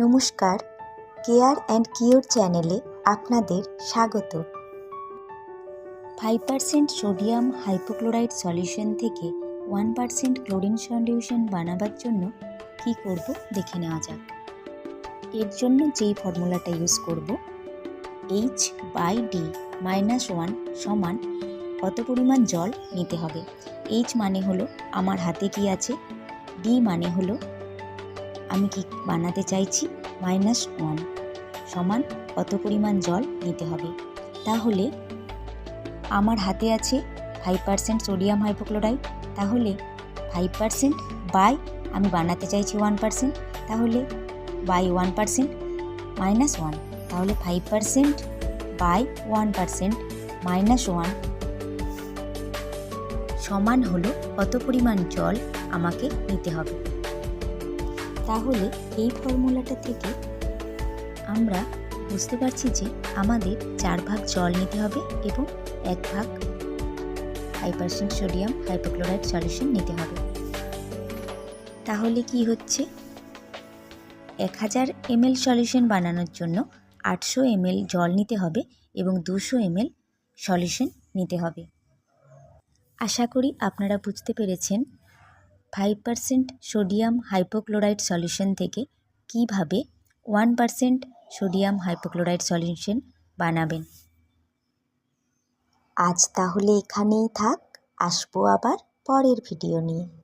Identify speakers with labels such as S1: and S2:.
S1: নমস্কার, care and cure চ্যানেলে আপনাদের স্বাগত। Five percent sodium hypochlorite solution থেকে ওয়ান পার্সেন্ট ক্লোরিন সলিউশন বানাবার জন্য কি করব দেখে নেওয়া যাক। এর জন্য যেই ফর্মুলাটা ইউজ করব H by D minus one সমান কত পরিমাণ জল নিতে হবে। এইচ মানে হলো আমার হাতে কি আছে? ডি মানে হলো আমি কি বানাতে চাইছি? মাইনাস ওয়ান সমান কত পরিমাণ জল নিতে হবে? তাহলে আমার হাতে আছে ফাইভ পার্সেন্ট সোডিয়াম হাইপোক্লোরাইড তাহলে ফাইভ পার্সেন্ট বাই আমি বানাতে চাইছি ওয়ান পার্সেন্ট তাহলে by one percent minus one তাহলে five percent by one percent minus one সমান হলো কত পরিমাণ জল আমাকে নিতে হবে? তাহলে এই ফর্মুলাটা থেকে আমরা বুঝতে পারছি যে আমাদের চার ভাগ জল নিতে হবে এবং এক ভাগ five percent sodium hypochlorite solution নিতে হবে। তাহলে কি হচ্ছে? এক হাজার এমএল সলিউশন বানানোর জন্য আটশো এমএল জল নিতে হবে এবং দুশো এমএল সলিউশন নিতে হবে। আশা করি আপনারা বুঝতে পেরেছেন five percent sodium hypochlorite solution থেকে কীভাবে one percent sodium hypochlorite solution বানাবেন? আজ তাহলে এখানেই থাক। আসব আবার পরের ভিডিও নিয়ে।